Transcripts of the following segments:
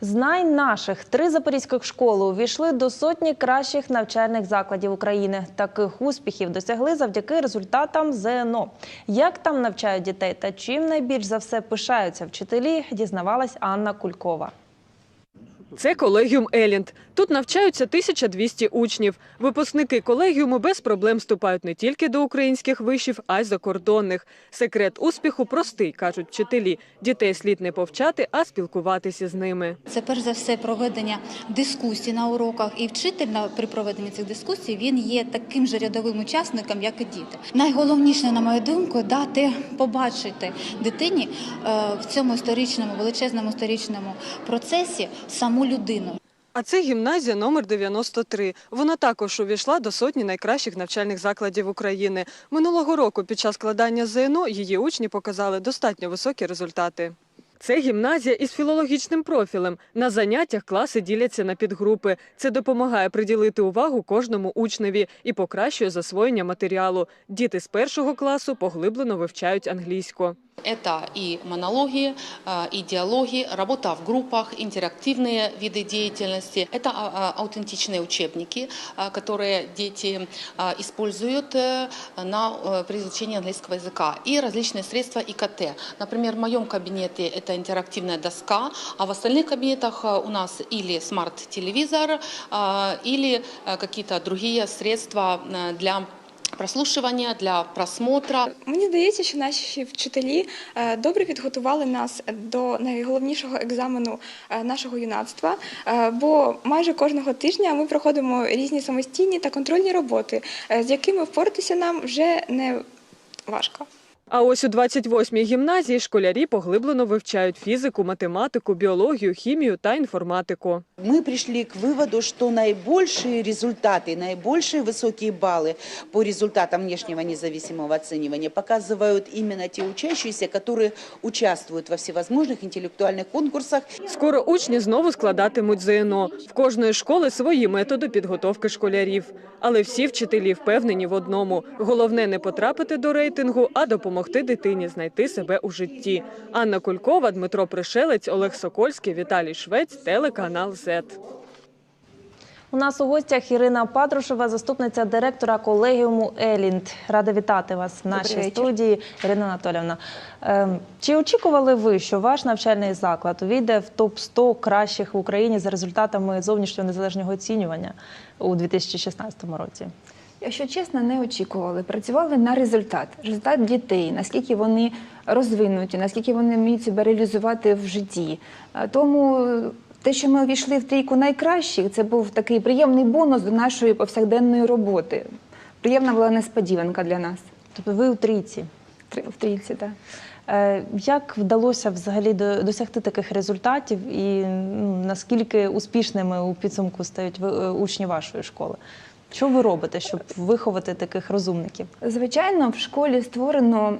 Знай наших три запорізьких школи увійшли до сотні кращих навчальних закладів України. Таких успіхів досягли завдяки результатам ЗНО. Як там навчають дітей та чим найбільш за все пишаються вчителі, дізнавалась Анна Кулькова. Це колегіум Елінд. Тут навчаються 1200 учнів. Випускники колегіуму без проблем вступають не тільки до українських вишів, а й закордонних. Секрет успіху простий, кажуть вчителі. Дітей слід не повчати, а спілкуватися з ними. Це перш за все проведення дискусій на уроках, і вчитель при проведенні цих дискусій він є таким же рядовим учасником, як і діти. Найголовніше, на мою думку, дати побачити дитині е, в цьому історичному величезному історичному процесі саму людину. А це гімназія номер 93. Вона також увійшла до сотні найкращих навчальних закладів України. Минулого року під час складання ЗНО її учні показали достатньо високі результати. Це гімназія із філологічним профілем. На заняттях класи діляться на підгрупи. Це допомагає приділити увагу кожному учневі і покращує засвоєння матеріалу. Діти з першого класу поглиблено вивчають англійську. Это и монологи, э, и диалоги, работа в группах, интерактивные виды деятельности. Это а, а, аутентичные учебники, а, которые дети а, используют э, на, э, при изучении английского языка. И различные средства ИКТ. Например, в моем кабинете это интерактивная доска, а в остальных кабинетах э, у нас или смарт-телевизор, или э, какие-то другие средства э, для прослушивания, для просмотра. Мені здається, що наші вчителі е, добре підготували нас до найголовнішого екзамену е, нашого юнацтва, е, бо майже кожного тижня ми проходимо різні самостійні та контрольні роботи, з якими впоратися нам вже не важко. А ось у 28-й гімназії школярі поглиблено вивчають фізику, математику, біологію, хімію та інформатику. Мы пришли к выводу, что наибольшие результаты, наибольшие высокие баллы по результатам внешнего независимого оценивания показывают именно те учащиеся, которые участвуют во всевозможных интеллектуальных конкурсах Скоро учні знову складатимуть ЗНО. В кожної школи свої методи підготовки школярів. Але всі вчителі впевнені в одному: головне не потрапити до рейтингу, а допомогти дитині знайти себе у житті. Анна Кулькова, Дмитро Пришелець, Олег Сокольський, Віталій Швець, телеканал ЗЕТ. У нас у гостях Ірина Патрушева, заступниця директора колегіуму Елінд. Рада вітати вас в нашій студії, Ірина Анатолівна. Ем, Чи очікували ви, що ваш навчальний заклад увійде в топ 100 кращих в Україні за результатами зовнішнього незалежного оцінювання у 2016 році? Якщо чесно, не очікували. Працювали на результат. Результат дітей, наскільки вони розвинуті, наскільки вони вміють себе реалізувати в житті. Е, Тому те, що ми увійшли в трійку найкращих, це був такий приємний бонус до нашої повсякденної роботи. Приємна була несподіванка для нас. Тобто ви у трійці. В трійці, так. Е, Як вдалося взагалі до- досягти таких результатів, і ну, наскільки успішними у підсумку стають е, учні вашої школи? Що ви робите, щоб виховати таких розумників? Звичайно, в школі створено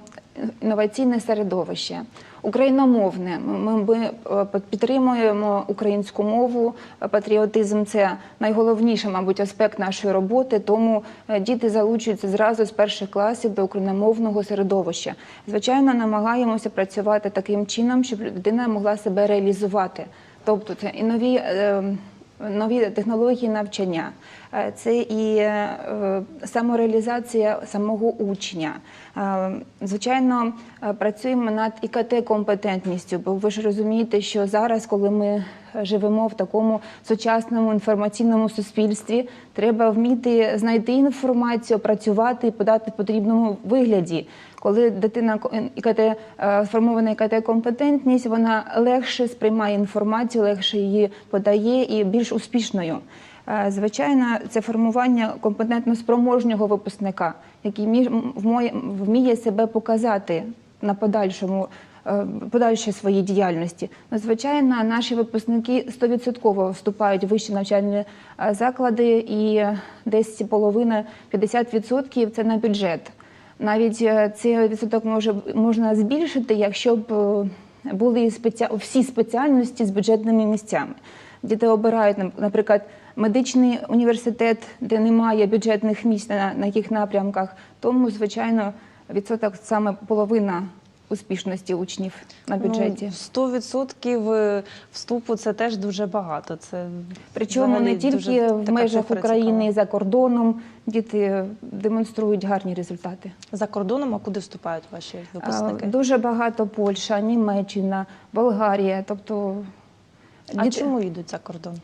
інноваційне середовище, україномовне. Ми, е, підтримуємо українську мову, патріотизм це найголовніший, мабуть, аспект нашої роботи. Тому е, діти залучуються зразу з перших класів до україномовного середовища. Звичайно, намагаємося працювати таким чином, щоб людина могла себе реалізувати. Тобто це і нові. е, нові технології навчання, це і е, самореалізація самого учня. Е, Звичайно, е, працюємо над ІКТ-компетентністю, бо ви ж розумієте, що зараз, коли ми живемо в такому сучасному інформаційному суспільстві, треба вміти знайти інформацію, працювати і подати в потрібному вигляді. Коли дитина ІКТ е, сформована ІКТ-компетентність, вона легше сприймає інформацію, легше її подає і більш успішною. Е, Звичайно, це формування компетентно спроможнього випускника, який вміє себе показати на подальшому. е, Подальші свої діяльності. Ну, звичайно, наші випускники 100% вступають в вищі навчальні е, заклади, і десь половина 50% це на бюджет. Навіть цей відсоток можна збільшити, якщо б були всі спеціальності з бюджетними місцями. Діти обирають, наприклад, медичний університет, де немає бюджетних місць на, на яких напрямках. Тому, звичайно, відсоток саме половина успішності учнів на бюджеті. Ну, 100% вступу це теж дуже багато. Це Причому не тільки в межах України, за кордоном діти демонструють гарні результати. За кордоном, а куди вступають ваші випускники? Дуже багато Польща, Німеччина, Болгарія. Тобто, А діти- чому йдуть за кордон?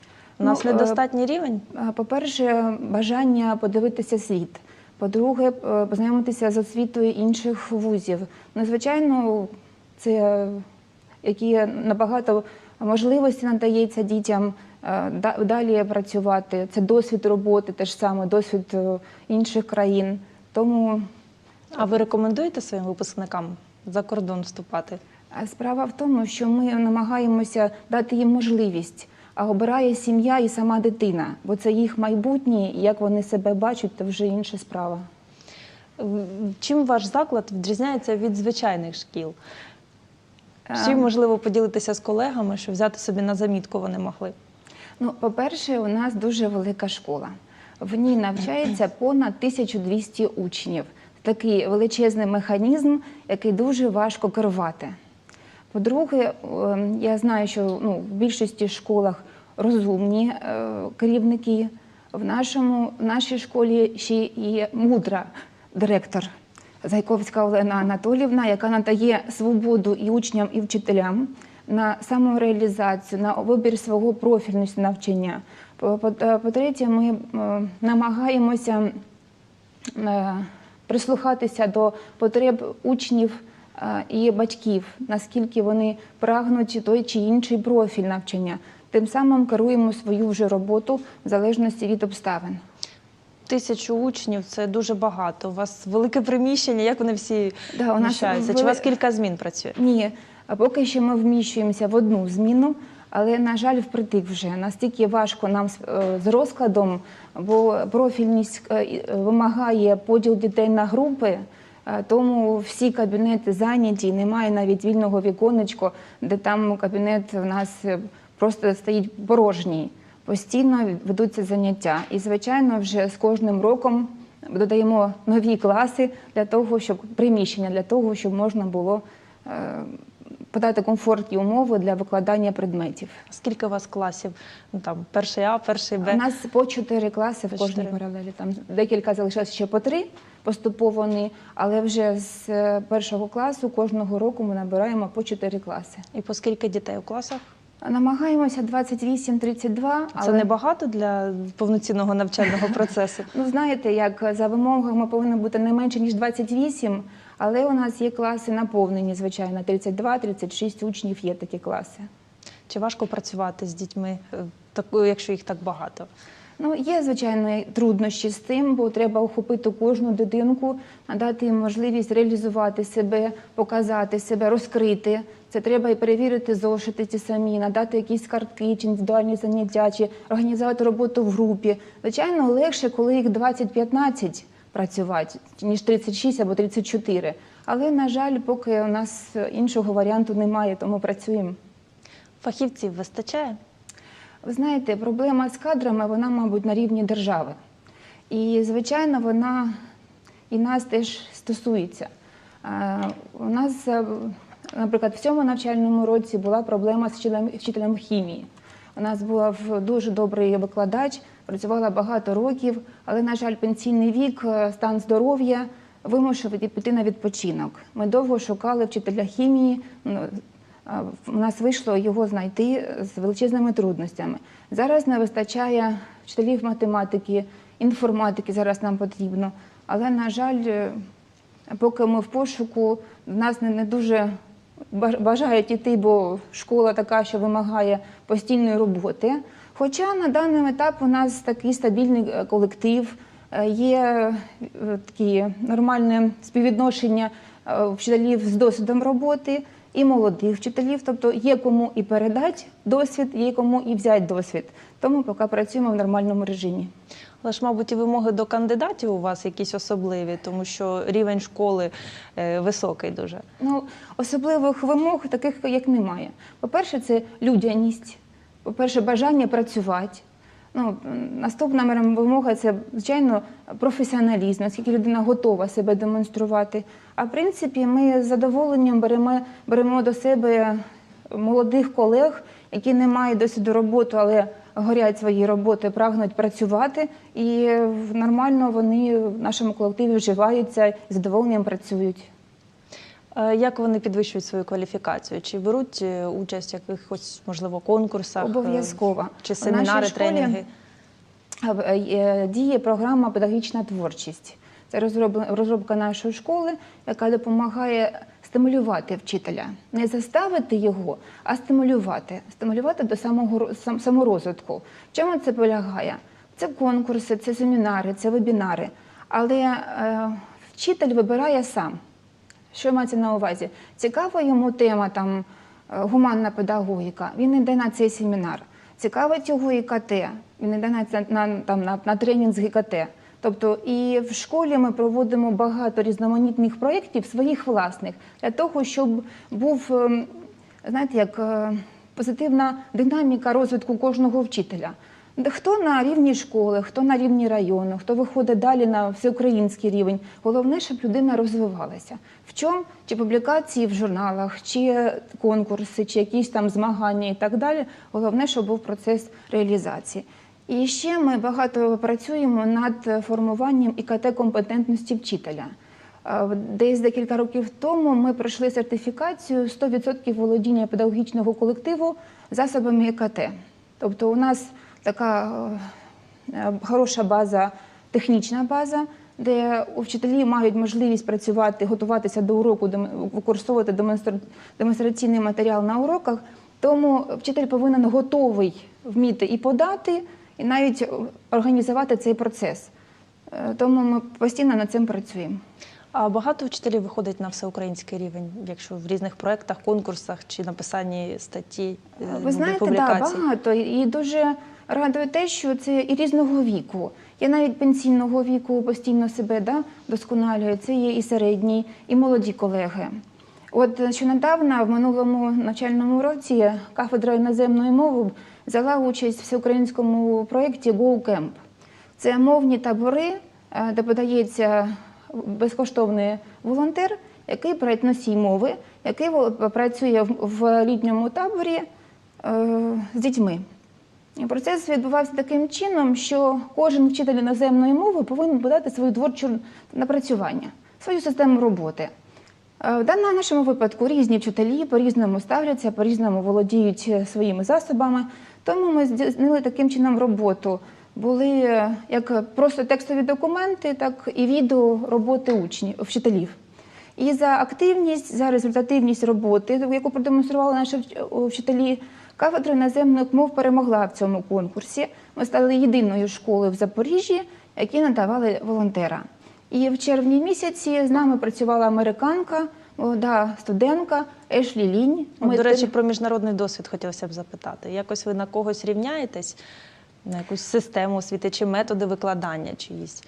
У Ну, нас е, недостатній рівень? По-перше, бажання подивитися світ. По-друге, е, познайомитися з освітою інших вузів. Ну, звичайно, це які набагато можливостей надається дітям е, далі працювати. Це досвід роботи, теж саме досвід е, інших країн. Тому А ви рекомендуєте своїм випускникам за кордон вступати? Справа в тому, що ми намагаємося дати їм можливість, обирає сім'я і сама дитина, бо це їх майбутнє, і як вони себе бачать, це вже інша справа. Чим ваш заклад відрізняється від звичайних шкіл? Чим можливо поділитися з колегами, щоб взяти собі на замітку вони могли? Ну, по-перше, у нас дуже велика школа. В ній навчається понад 1200 учнів. Такий величезний механізм, який дуже важко керувати. По-друге, ем, я знаю, що ну, в більшості школах розумні е, керівники. В, нашому, в нашій школі ще є мудра директор Зайковська Олена Анатолівна, яка надає свободу і учням, і вчителям на самореалізацію, на вибір свого профільності навчання. Е, По-третє, ми е, намагаємося е, прислухатися до потреб учнів е, і батьків, наскільки вони прагнуть той чи інший профіль навчання. Тим самим керуємо свою вже роботу в залежності від обставин. Тисячу учнів це дуже багато. У вас велике приміщення, як вони всі Да, вміщаються? Чи у вас кілька змін працює? Ні, поки що ми вміщуємося в одну зміну, але, на жаль, впритик вже настільки важко нам з, е, розкладом, бо профільність е, е, вимагає поділ дітей на групи. Е, Тому всі кабінети зайняті, немає навіть вільного віконечко, де там кабінет у нас е, просто стоїть порожній. Постійно ведуться заняття. І, звичайно, вже з кожним роком додаємо нові класи для того, щоб приміщення для того, щоб можна було е, подати комфортні умови для викладання предметів. Скільки у вас класів? Ну там перший А, перший Б. У нас по чотири класи По в кожній паралелі. Там декілька залишилось ще по три поступово вони, але вже з е, першого класу кожного року ми набираємо по чотири класи. І по скільки дітей у класах? Намагаємося 28-32, Це небагато для повноцінного навчального процесу. Ну, знаєте, як за вимогами повинно бути не менше, ніж 28, але у нас є класи наповнені, звичайно, 32-36 учнів є такі класи. Чи важко працювати з дітьми, е, якщо їх так багато? Ну, є, звичайно, труднощі з тим, бо треба охопити кожну дитинку, надати їм можливість реалізувати себе, показати себе, розкрити. Це треба і перевірити зошити ті самі, надати якісь картки чи індивідуальні заняття, чи організувати роботу в групі. Звичайно, легше, коли їх 20-15 працювати, ніж 36 або 34. Але, на жаль, поки у нас іншого варіанту немає, тому працюємо. Фахівців вистачає? Ви знаєте, проблема з кадрами, вона, мабуть, на рівні держави. І, звичайно, вона і нас теж стосується. Е, У нас, е, наприклад, в цьому навчальному році була проблема з вчителем, хімії. У нас був дуже добрий викладач, працювала багато років, але, на жаль, пенсійний вік, е, стан здоров'я вимушив піти на відпочинок. Ми довго шукали вчителя хімії. У нас вийшло його знайти з величезними трудностями. Зараз не вистачає вчителів математики, інформатики зараз нам потрібно. Але, на жаль, е, поки ми в пошуку, в нас не, дуже бажають іти, бо школа така, що вимагає постійної роботи. Хоча на даний етап у нас такий стабільний е, колектив, е, є такі нормальне співвідношення вчителів з досвідом роботи і молодих вчителів, тобто є кому і передати досвід, є кому і взяти досвід. Тому поки працюємо в нормальному режимі. Але ж, мабуть, і вимоги до кандидатів у вас якісь особливі, тому що рівень школи е, високий дуже. Ну, особливих вимог таких як немає. По-перше, це людяність, по-перше, бажання працювати. Ну, наступна мером- вимога це, звичайно, професіоналізм, наскільки людина готова себе демонструвати. А в принципі, ми з задоволенням беремо, беремо до себе молодих колег, які не мають досвіду роботи, але горять своєю роботою, прагнуть працювати, і нормально вони в нашому колективі вживаються і задоволенням працюють. Е, Як вони підвищують свою кваліфікацію? Чи беруть е, участь в якихось, можливо, конкурсах? е, Обов'язково. Чи семінари, школі тренінги? Діє програма Педагогічна творчість. Це розробка нашої школи, яка допомагає стимулювати вчителя, не заставити його, а стимулювати, стимулювати до самого ро- саморозвитку. В чому це полягає? Це конкурси, це семінари, це вебінари. Але е, вчитель вибирає сам. Що мається на увазі? Цікава йому тема там е, гуманна педагогіка. Він йде на цей семінар. Цікавить його ІКТ. Він йде на, на, там, на, на тренінг з ІКТ. Тобто і в школі ми проводимо багато різноманітних проєктів своїх власних для того, щоб був ем, знаєте, як е, позитивна динаміка розвитку кожного вчителя. Хто на рівні школи, хто на рівні району, хто виходить далі на всеукраїнський рівень. Головне, щоб людина розвивалася. В чому? Чи публікації в журналах, чи конкурси, чи якісь там змагання і так далі. Головне, щоб був процес реалізації. І ще ми багато працюємо над формуванням ІКТ-компетентності вчителя. Е, Десь декілька років тому ми пройшли сертифікацію 100% володіння педагогічного колективу засобами ІКТ. Тобто у нас така е, е, хороша база, технічна база, де вчителі мають можливість працювати, готуватися до уроку, використовувати демонстра- демонстраційний матеріал на уроках. Тому вчитель повинен готовий вміти і подати, і навіть організувати цей процес. Е, Тому ми постійно над цим працюємо. А багато вчителів виходить на всеукраїнський рівень, якщо в різних проєктах, конкурсах чи написанні статті, Ви знаєте, так, публікацій? багато. І дуже радує те, що це і різного віку. Є навіть пенсійного віку, постійно себе да, досконалює. Це є і середні, і молоді колеги. От е, що недавно, в минулому навчальному році, кафедра іноземної мови взяла участь в всеукраїнському проєкті GoCamp. Це мовні табори, е, де подається безкоштовний волонтер, який працює носій мови, який працює в- літньому таборі е, з дітьми. Процес відбувався таким чином, що кожен вчитель іноземної мови повинен подати свою творчу напрацювання, свою систему роботи. Е, В даному нашому випадку різні вчителі по-різному ставляться, по-різному володіють е, своїми засобами. Тому ми здійснили таким чином роботу. Були е, як просто текстові документи, так і відео роботи учнів, вчителів. І за активність, за результативність роботи, яку продемонстрували наші вчителі, кафедра іноземних мов перемогла в цьому конкурсі. Ми стали єдиною школою в Запоріжжі, які надавали волонтера. І в червні місяці з нами працювала американка, молода студентка Ешлі Лінь. Ми до речі, про міжнародний досвід хотілося б запитати. Якось ви на когось рівняєтесь, на якусь систему освіти чи методи викладання чиїсь?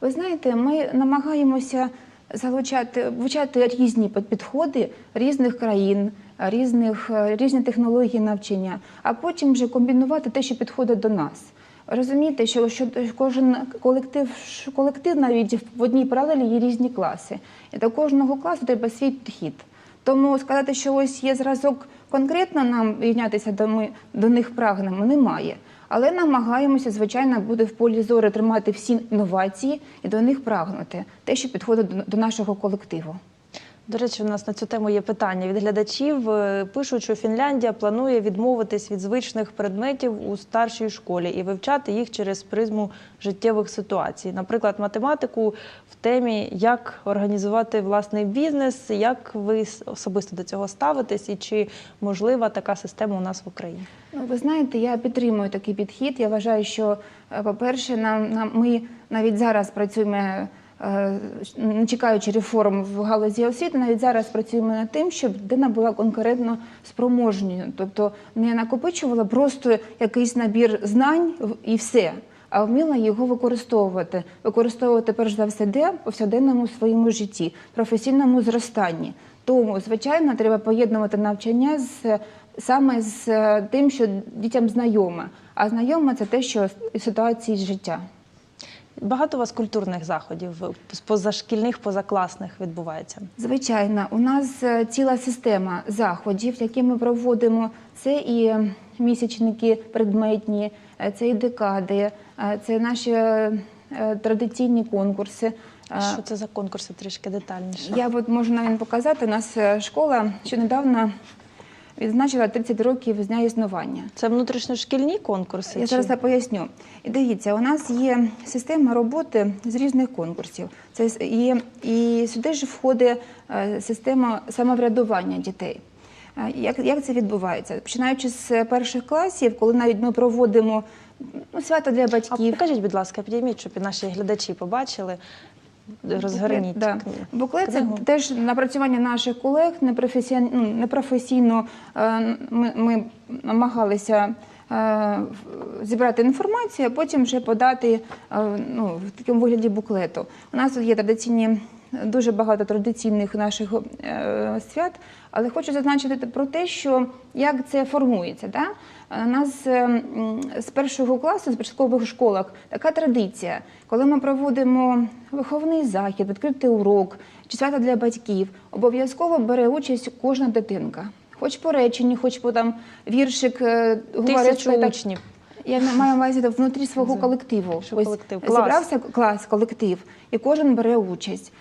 Ви знаєте, ми намагаємося залучати, вивчати різні під- підходи різних країн, різних, е, різні технології навчання, а потім вже комбінувати те, що підходить до нас. Розумієте, що, що кожен колектив, колектив навіть в одній паралелі є різні класи. І до кожного класу треба свій підхід. Тому сказати, що ось є зразок конкретно нам рівнятися до, ми, до них прагнемо, немає. Але намагаємося, звичайно, буде в полі зору тримати всі інновації і до них прагнути, те, що підходить до, до нашого колективу. До речі, у нас на цю тему є питання від глядачів. Е, Пишуть, що Фінляндія планує відмовитись від звичних предметів у старшій школі і вивчати їх через призму життєвих ситуацій. Наприклад, математику в темі, як організувати власний бізнес, як ви особисто до цього ставитесь, і чи можлива така система у нас в Україні? Ну, ви знаєте, я підтримую такий підхід. Я вважаю, що, е, по-перше, нам, нам ми навіть зараз працюємо, не чекаючи реформ в галузі освіти, навіть зараз працюємо над тим, щоб дитина була конкурентно спроможною, тобто не накопичувала просто якийсь набір знань і все. А вміла його використовувати, використовувати перш за все де повсякденному своєму житті, професійному зростанні. Тому, звичайно, треба поєднувати навчання з саме з е, тим, що дітям знайоме. А знайоме це те, що ситуації з життя. Багато у вас культурних заходів позашкільних, позакласних відбувається. Звичайно, у нас е, ціла система заходів, які ми проводимо. Це і місячники предметні, е, це і декади, е, це наші традиційні конкурси. Що це за конкурси трішки детальніше? Я от можу навіть показати. У нас школа що недавно відзначила 30 років з дня існування. Це внутрішньошкільні конкурси? Я зараз це поясню. І дивіться, у нас є система роботи з різних конкурсів. Це є, і сюди ж входить е, система самоврядування дітей. Е, Як, як це відбувається? Починаючи з перших класів, коли навіть ми проводимо ну, свято для А батьків. покажіть, будь ласка, підійміть, щоб і наші глядачі побачили. Розгорніть. Да. Буклет це книгу. теж напрацювання наших колег непрофесійно, ну, непрофесійно. Е, Ми, ми намагалися е, зібрати інформацію, а потім вже подати е, ну, в такому вигляді буклету. У нас тут є традиційні. Дуже багато традиційних наших е, свят, але хочу зазначити про те, що як це формується. Да? У нас е, з першого класу, з початкових школах, така традиція, коли ми проводимо виховний захід, відкритий урок чи свято для батьків, обов'язково бере участь кожна дитинка. Хоч по реченні, хоч по там віршик е, Тисячу учнів. я маю увазі внутрі свого колективу. Що колектив? Клас. Зібрався клас, колектив, і кожен бере участь.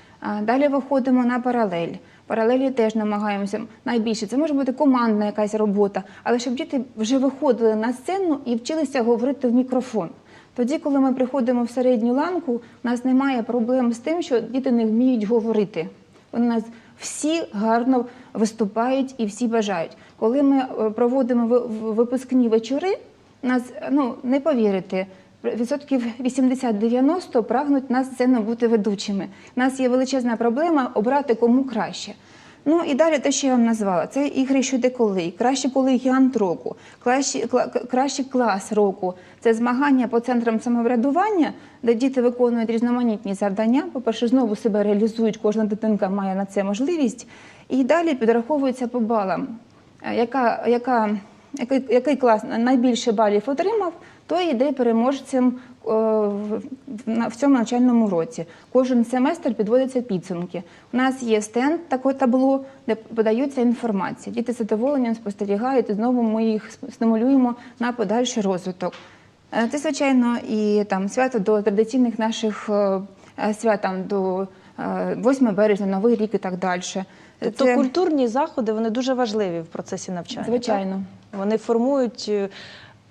Далі виходимо на паралель. Паралелі теж намагаємося найбільше. Це може бути командна якась робота, але щоб діти вже виходили на сцену і вчилися говорити в мікрофон. Тоді, коли ми приходимо в середню ланку, у нас немає проблем з тим, що діти не вміють говорити. Вони нас всі гарно виступають і всі бажають. Коли ми е, проводимо випускні вечори, нас ну не повірите. Відсотків 80-90 прагнуть на сцену бути ведучими. У нас є величезна проблема обрати кому краще. Ну і далі те, що я вам назвала, це ігри щодо коли, кращий колегіант року, кла- кращий клас року. Це змагання по центрам самоврядування, де діти виконують різноманітні завдання. По-перше, знову себе реалізують, кожна дитинка має на це можливість. І далі підраховується по балам. Е, Яка, яка, який, який клас найбільше балів отримав, той йде переможцем е, в, цьому навчальному році. Кожен семестр підводяться підсумки. У нас є стенд, таке табло, де подаються інформація. Діти з задоволенням спостерігають, і знову ми їх стимулюємо на подальший розвиток. Е, Це, звичайно, і там свято до традиційних наших е, свят, там, до е, 8 березня, Новий рік і так далі. Тобто Це- культурні заходи вони дуже важливі в процесі навчання. Звичайно. так? Вони формують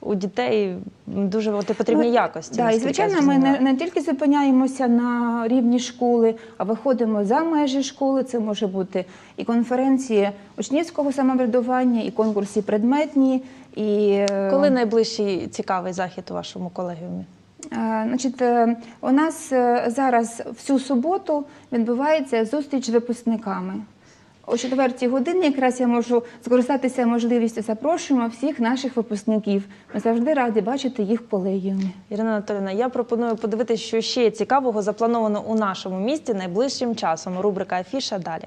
у дітей дуже от, потрібні Ну, якості. Да, і звичайно, ми не, не тільки зупиняємося на рівні школи, а виходимо за межі школи. Це може бути і конференції учнівського самоврядування, і конкурси предметні. І, е, Коли найближчий цікавий захід у вашому колегіумі? Е, Значить, е, у нас зараз всю суботу відбувається зустріч з випускниками. О четвертій годині якраз я можу скористатися можливістю. Запрошуємо всіх наших випускників. Ми завжди раді бачити їх в. Ірина Анатолійовна, я пропоную подивитися, що ще цікавого заплановано у нашому місті найближчим часом. Рубрика Афіша далі.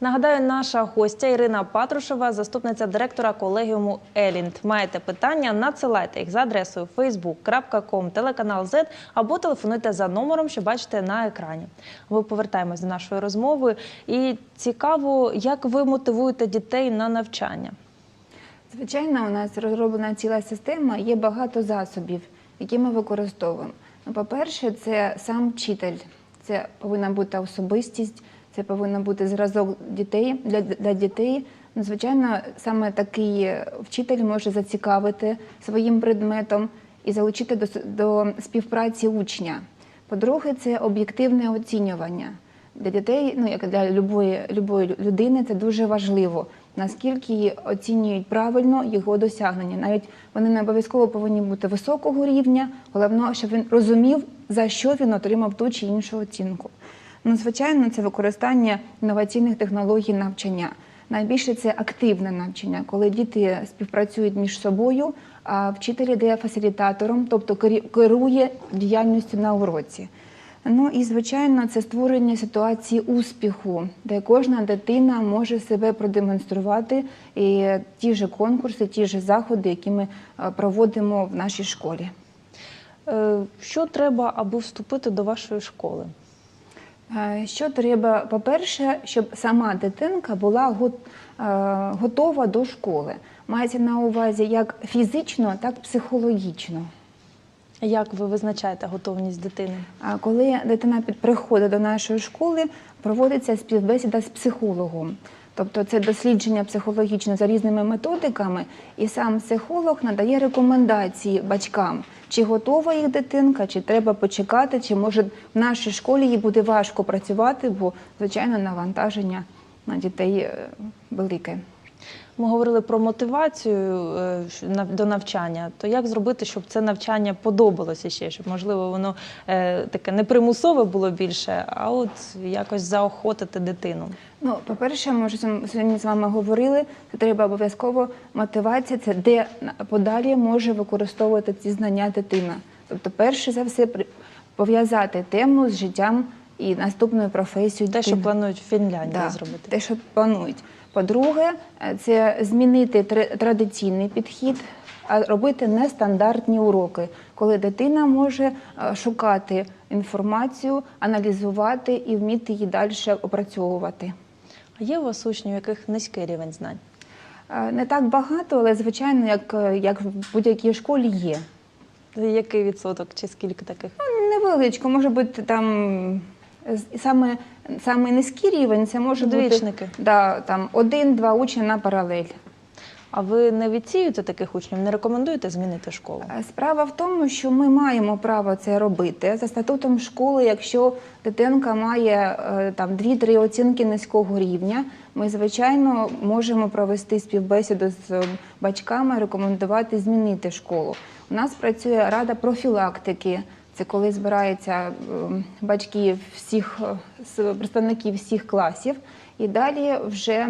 Нагадаю, наша гостя Ірина Патрушева, заступниця директора колегіуму Елінд. Маєте питання? Надсилайте їх за адресою facebook.com, телеканал Z або телефонуйте за номером, що бачите на екрані. Ми повертаємось до нашої розмови. І цікаво, як ви мотивуєте дітей на навчання. Звичайно, у нас розроблена ціла система, є багато засобів, які ми використовуємо. Ну, по-перше, це сам вчитель, це повинна бути особистість, це повинен бути зразок дітей для, для дітей. Ну, звичайно, саме такий вчитель може зацікавити своїм предметом і залучити до, до співпраці учня. По-друге, це об'єктивне оцінювання. Для дітей, ну як для любої, любої людини, це дуже важливо, наскільки оцінюють правильно його досягнення. Навіть вони не обов'язково повинні бути високого рівня, головне, щоб він розумів, за що він отримав ту чи іншу оцінку. Ну, звичайно, це використання інноваційних технологій навчання. Найбільше це активне навчання, коли діти співпрацюють між собою, а вчитель є фасилітатором, тобто керує діяльністю на уроці. Ну і звичайно, це створення ситуації успіху, де кожна дитина може себе продемонструвати і ті ж конкурси, ті ж заходи, які ми е, проводимо в нашій школі. Е, Що треба, аби вступити до вашої школи? Е, Що треба, по-перше, щоб сама дитинка була е, готова до школи. Мається на увазі як фізично, так і психологічно. Як ви визначаєте готовність дитини? Коли дитина приходить до нашої школи, проводиться співбесіда з психологом. Тобто це дослідження психологічне за різними методиками, і сам психолог надає рекомендації батькам, чи готова їх дитинка, чи треба почекати, чи може в нашій школі їй буде важко працювати, бо звичайно навантаження на дітей е, велике. Ми говорили про мотивацію е, до навчання. То як зробити, щоб це навчання подобалося ще, щоб можливо воно е, таке не примусове було більше, а от якось заохотити дитину? Ну, по-перше, ми вже сьогодні з вами говорили, що треба обов'язково мотивація, це де подалі може використовувати ці знання дитина. Тобто, перше за все, пов'язати тему з життям і наступною професією Те, що планують в Фінляндії Да, зробити. те, що планують. По-друге, е, це змінити тр- традиційний підхід, а робити нестандартні уроки, коли дитина може е, шукати інформацію, аналізувати і вміти її далі опрацьовувати. А є у вас учні, у яких низький рівень знань? Е, Не так багато, але звичайно, як, е, як в будь-якій школі є. Який відсоток чи скільки таких? Ну, Невеличко, може бути там саме, саме низький рівень, це може бути да, там, один-два учні на паралель. А ви не відсіюєте таких учнів? Не рекомендуєте змінити школу? Е, Справа в тому, що ми маємо право це робити за статутом школи. Якщо дитинка має е, там 2-3 оцінки низького рівня, ми звичайно можемо провести співбесіду з е, батьками, рекомендувати змінити школу. У нас працює рада профілактики. Це коли збираються е, батьки всіх е, представників всіх класів, і далі вже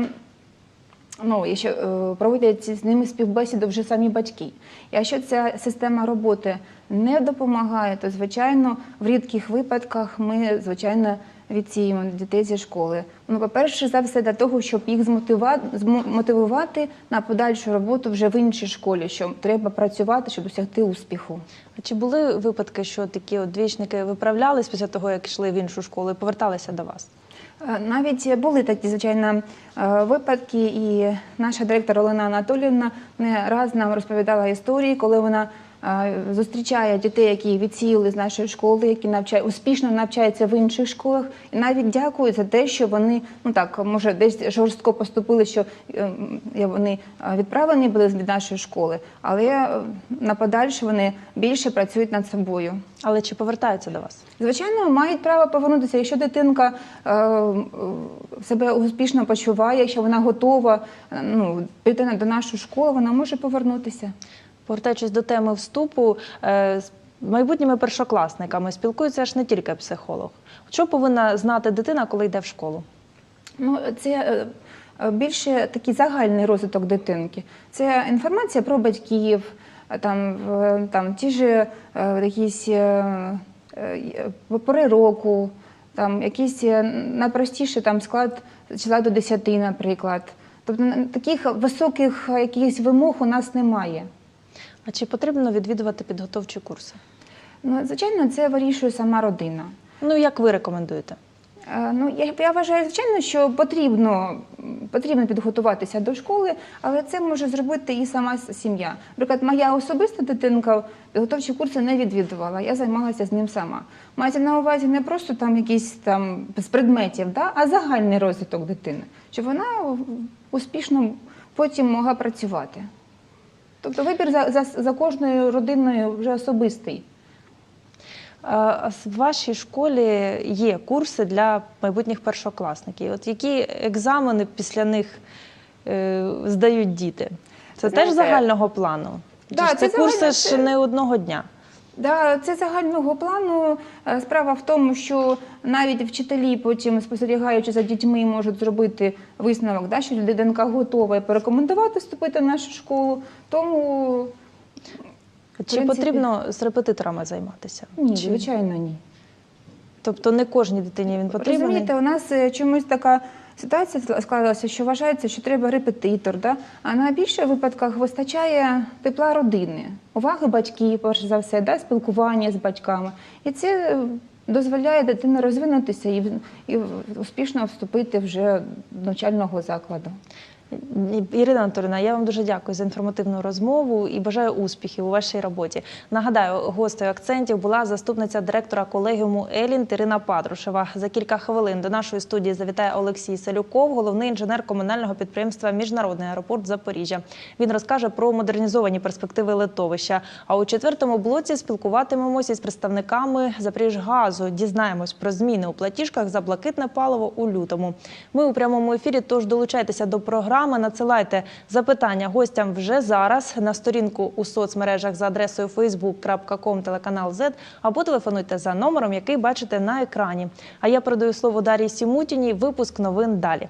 ну, якщо е, проводять з ними співбесіду вже самі батьки. Якщо ця система роботи не допомагає, то звичайно в рідких випадках ми звичайно відсіємо дітей зі школи. Ну, по-перше, за все для того, щоб їх змотива- змо- мотивувати на подальшу роботу вже в іншій школі, що треба працювати, щоб досягти успіху. А чи були випадки, що такі от двічники виправлялись після того, як йшли в іншу школу і поверталися до вас? Е, Навіть були такі, звичайно, е, випадки, і наша директор Олена Анатоліївна не раз нам розповідала історії, коли вона зустрічає дітей, які відсіяли з нашої школи, які навчає, успішно навчаються в інших школах, і навіть дякують за те, що вони ну так може десь жорстко поступили, що е, вони відправлені були з нашої школи, але е, на подальше вони більше працюють над собою. Але чи повертаються до вас? Звичайно, мають право повернутися. Якщо дитинка е, себе успішно почуває, якщо вона готова ну, піти до нашої школи, вона може повернутися. Повертаючись до теми вступу, е, з майбутніми першокласниками спілкується ж не тільки психолог. Що повинна знати дитина, коли йде в школу? Ну, це е, більше такий загальний розвиток дитинки. Це інформація про батьків, е, там, там ті ж якісь пори року, там якийсь е, найпростіший там склад числа до 10, наприклад. Тобто таких високих якихось вимог у нас немає. А чи потрібно відвідувати підготовчі курси? Ну, звичайно, це вирішує сама родина. Ну як ви рекомендуєте? Е, Ну, я, я вважаю, звичайно, що потрібно, потрібно підготуватися до школи, але це може зробити і сама сім'я. Наприклад, моя особиста дитинка підготовчі курси не відвідувала, я займалася з ним сама. Мається на увазі не просто там якісь там з предметів, да, а загальний розвиток дитини, щоб вона успішно потім могла працювати. Тобто вибір за, за, за кожною родиною вже особистий. А в вашій школі є курси для майбутніх першокласників. От які екзамени після них е, здають діти? Це Знаєте, теж загального плану? да, Чи це, це курси ж не одного дня. Да, це загального плану. Е, Справа в тому, що навіть вчителі потім, спостерігаючи за дітьми, можуть зробити висновок, да, що дитинка готова і порекомендувати вступити в нашу школу. Тому Чи принципі- потрібно з репетиторами займатися? ні, Чи- звичайно, ні. Тобто не кожній дитині він потрібен. Розумієте, у нас е, чомусь така ситуація склалася, що вважається, що треба репетитор, да? а на більше випадках вистачає тепла родини, уваги батьків, перш за все, да? спілкування з батьками. І це е, дозволяє дитині розвинутися і, і успішно вступити вже до навчального закладу. Ірина Анатоліна, я вам дуже дякую за інформативну розмову і бажаю успіхів у вашій роботі. Нагадаю, гостею акцентів була заступниця директора колегіуму Елін Ірина Патрушева. За кілька хвилин до нашої студії завітає Олексій Селюков, головний інженер комунального підприємства Міжнародний аеропорт Запоріжжя. Він розкаже про модернізовані перспективи литовища. А у четвертому блоці спілкуватимемося із представниками Запоріжгазу. Дізнаємось про зміни у платіжках за блакитне паливо у лютому. Ми у прямому ефірі. Тож долучайтеся до програми. Надсилайте запитання гостям вже зараз на сторінку у соцмережах за адресою facebook.com телеканал Z або телефонуйте за номером, який бачите на екрані. А я передаю слово Дарії Сімутіній. Випуск новин далі.